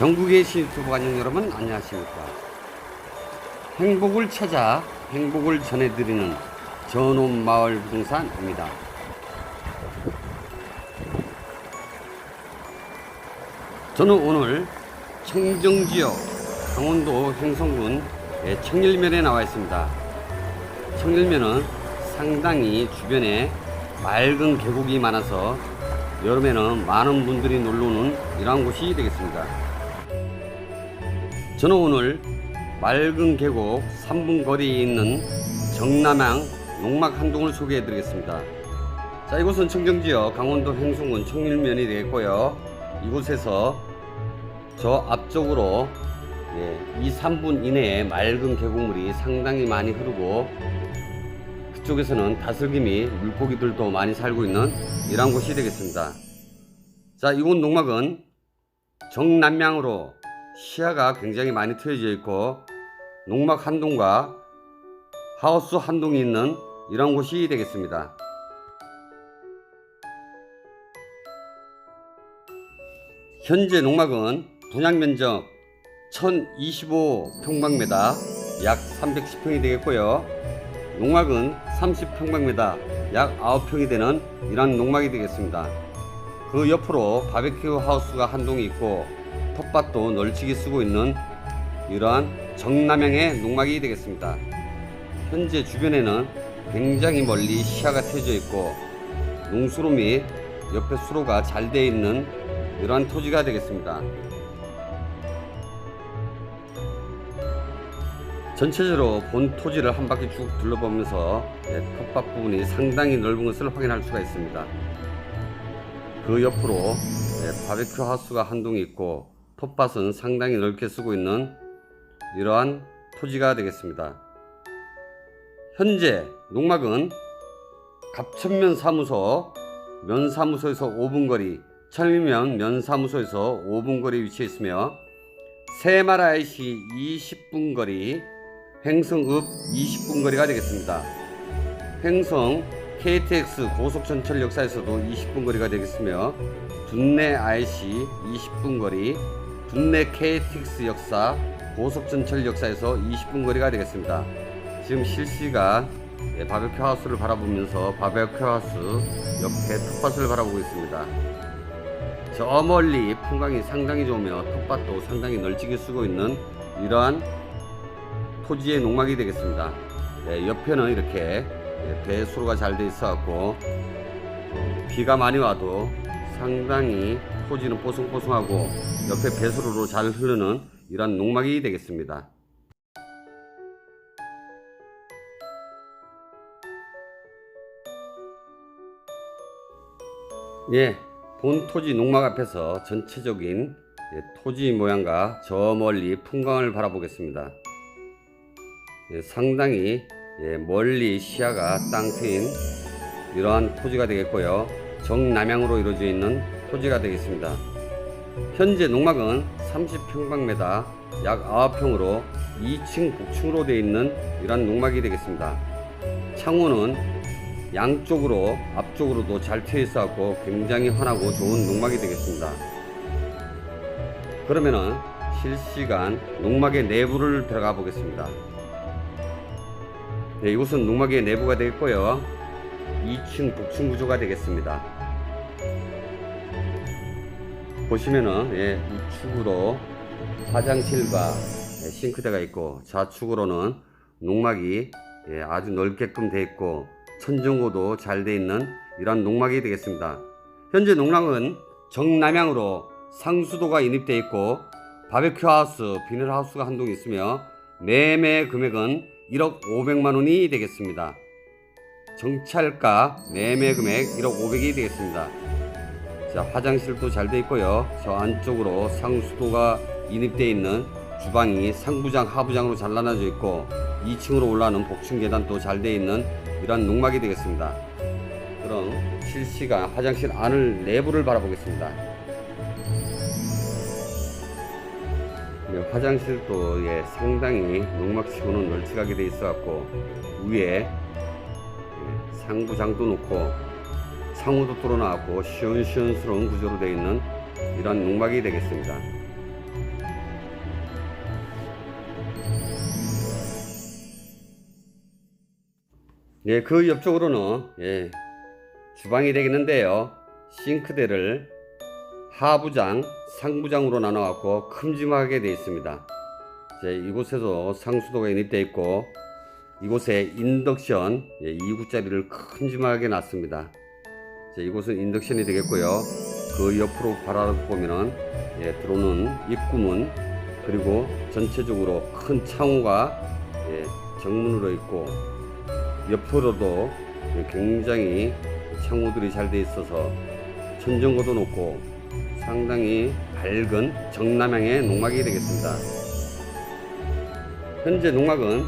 전국의 시유튜브 관용 여러분 안녕하십니까? 행복을 찾아 행복을 전해드리는 전홈 마을 부동산입니다. 저는 오늘 청정지역 강원도 횡성군 예, 청일면에 나와 있습니다. 청일면은 상당히 주변에 맑은 계곡이 많아서 여름에는 많은 분들이 놀러 오는 이러한 곳이 되겠습니다. 저는 오늘 맑은 계곡 3분 거리에 있는 정남항 농막 한동을 소개해 드리겠습니다. 자, 이곳은 청정지역 강원도 횡성군 청일면이 되겠고요. 이곳에서 저 앞쪽으로 예, 2, 3분 이내에 맑은 계곡물이 상당히 많이 흐르고 그쪽에서는 다슬기미 물고기들도 많이 살고 있는 이러한 곳이 되겠습니다. 자, 이곳 농막은 정남향으로 시야가 굉장히 많이 트여져 있고 농막 한 동과 하우스 한 동이 있는 이런 곳이 되겠습니다. 현재 농막은 분양 면적 1025평방미터 약 310평이 되겠고요. 농막은 30평방미터 약 9평이 되는 이러한 농막이 되겠습니다. 그 옆으로 바베큐 하우스가 한 동이 있고 텃밭도 널찍이 쓰고 있는 이러한 정남향의 농막이 되겠습니다. 현재 주변에는 굉장히 멀리 시야가 트여져 있고 농수로 및 옆에 수로가 잘 되어 있는 이러한 토지가 되겠습니다. 전체적으로 본 토지를 한 바퀴 쭉 둘러보면서 네, 텃밭 부분이 상당히 넓은 것을 확인할 수가 있습니다. 그 옆으로 네, 바베큐 하우스가 한 동이 있고 텃밭은 상당히 넓게 쓰고 있는 이러한 토지가 되겠습니다. 현재 농막은 갑천면 사무소 면사무소에서 5분 거리, 천리면 면사무소에서 5분 거리 위치해 있으며 IC 20분 거리, 횡성읍 20분 거리가 되겠습니다. 횡성 KTX 고속전철 역사에서도 20분 거리가 되겠으며 둔내 IC 20분 거리, 둔내 KTX 역사 고속전철 역사에서 20분 거리가 되겠습니다. 지금 실시간 예, 바베큐 하우스를 바라보면서 바베큐 하우스 옆에 텃밭을 바라보고 있습니다. 저 멀리 풍광이 상당히 좋으며 텃밭도 상당히 널찍이 쓰고 있는 이러한 토지의 농막이 되겠습니다. 예, 옆에는 이렇게 예, 배수로가 잘 돼 있어갖고 어, 비가 많이 와도 상당히 토지는 뽀송뽀송하고 옆에 배수로로 잘 흐르는 이러한 농막이 되겠습니다. 예, 본 토지 농막 앞에서 전체적인 예, 토지 모양과 저 멀리 풍광을 바라보겠습니다. 예, 상당히 예, 멀리 시야가 땅 트인 이러한 토지가 되겠고요. 정남향으로 이루어져 있는 토지가 되겠습니다. 현재 농막은 30평방미터 약 9평으로 2층 복층으로 되어 있는 이러한 농막이 되겠습니다. 창호는 양쪽으로 앞쪽으로도 잘 트여 있어 갖고 굉장히 환하고 좋은 농막이 되겠습니다. 그러면은 실시간 농막의 내부를 들어가 보겠습니다. 네, 이곳은 농막의 내부가 되겠고요. 2층 복층 구조가 되겠습니다. 보시면은 예, 우측으로 화장실과 예, 싱크대가 있고 좌측으로는 농막이 예, 아주 넓게끔 되어 있고 천정고도 잘 되어 있는 이러한 농막이 되겠습니다. 현재 농락은 정남향으로 상수도가 인입되어 있고 바베큐 하우스, 비닐 하우스가 한 동 있으며 매매 금액은 1억 500만 원이 되겠습니다. 정찰가 매매 금액 1억 500이 되겠습니다. 자, 화장실도 잘 되어 있고요. 저 안쪽으로 상수도가 인입되어 있는 주방이 상부장, 하부장으로 잘 나눠져 있고 2층으로 올라가는 복층 계단도 잘 되어 있는 이러한 농막이 되겠습니다. 그럼 실시간 화장실 안을 내부를 바라보겠습니다. 화장실도 예, 상당히 농막치고는 널찍하게 되어 있어 갖고 위에 상부장도 놓고 창호도 뚫어 나왔고 시원시원스러운 구조로 되어 있는 이런 농막이 되겠습니다. 예, 그 옆쪽으로는 예, 주방이 되겠는데요. 싱크대를 하부장 상부장으로 나눠갖고 큼지막하게 되어 있습니다. 이제 이곳에도 상수도가 인입되어 있고 이곳에 인덕션 예, 2구짜리를 큼지막하게 놨습니다. 이제 이곳은 인덕션이 되겠고요. 그 옆으로 바라보면은 예, 들어오는 입구문 그리고 전체적으로 큰 창호가 예, 정문으로 있고 옆으로도 예, 굉장히 창호들이 잘 돼 있어서 천정고도 높고 상당히 밝은 정남향의 농막이 되겠습니다. 현재 농막은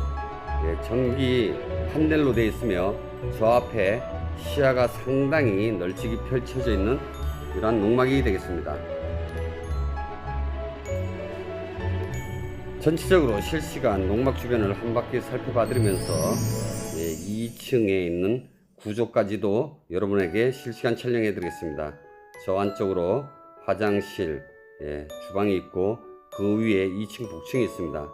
예, 전기 판넬로 되어 있으며 저 앞에 시야가 상당히 널찍이 펼쳐져 있는 이러한 농막이 되겠습니다. 전체적으로 실시간 농막 주변을 한 바퀴 살펴봐드리면서 예, 2층에 있는 구조까지도 여러분에게 실시간 촬영해 드리겠습니다. 저 안쪽으로 화장실, 예, 주방이 있고 그 위에 2층 복층이 있습니다.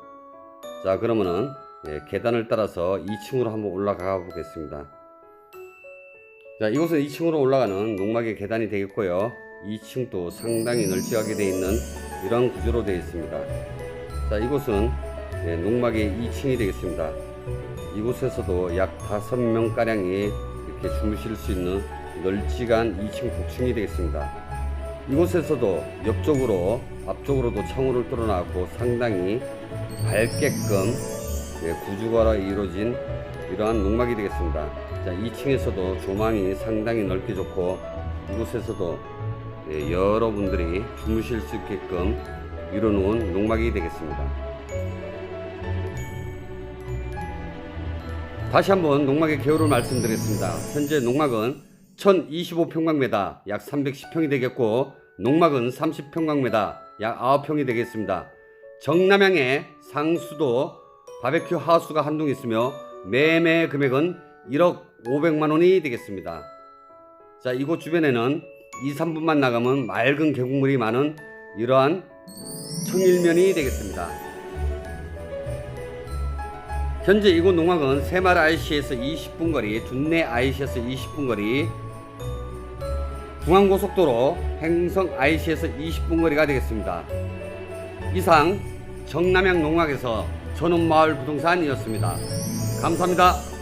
자 그러면은 예, 계단을 따라서 2층으로 한번 올라가 보겠습니다. 자 이곳은 2층으로 올라가는 농막의 계단이 되겠고요. 2층도 상당히 널찍하게 되어 있는 이런 구조로 되어 있습니다. 자 이곳은 예, 농막의 2층이 되겠습니다. 이곳에서도 약 5명 가량이 이렇게 주무실 수 있는 널찍한 2층 복층이 되겠습니다. 이곳에서도 옆쪽으로 앞쪽으로도 창호를 뚫어놨고 상당히 밝게끔 예, 구조가 이루어진 이러한 농막이 되겠습니다. 자, 2층에서도 조망이 상당히 넓게 좋고 이곳에서도 예, 여러분들이 주무실 수 있게끔 이뤄놓은 농막이 되겠습니다. 다시 한번 농막의 개요를 말씀드리겠습니다. 현재 농막은 1025평방미터 약 310평이 되겠고 농막은 30평방미터 약 9평이 되겠습니다. 정남향에 상수도 바베큐 하우스가 한 동 있으며 매매 금액은 1억 500만 원이 되겠습니다. 자, 이곳 주변에는 2, 3분만 나가면 맑은 계곡물이 많은 이러한 청일면이 되겠습니다. 현재 이곳 농막은 새마을 IC에서 20분 거리, 둔내 IC에서 20분 거리, 중앙고속도로 행성 IC에서 20분 거리가 되겠습니다. 이상 정남향 농막에서 전원마을 부동산이었습니다. 감사합니다.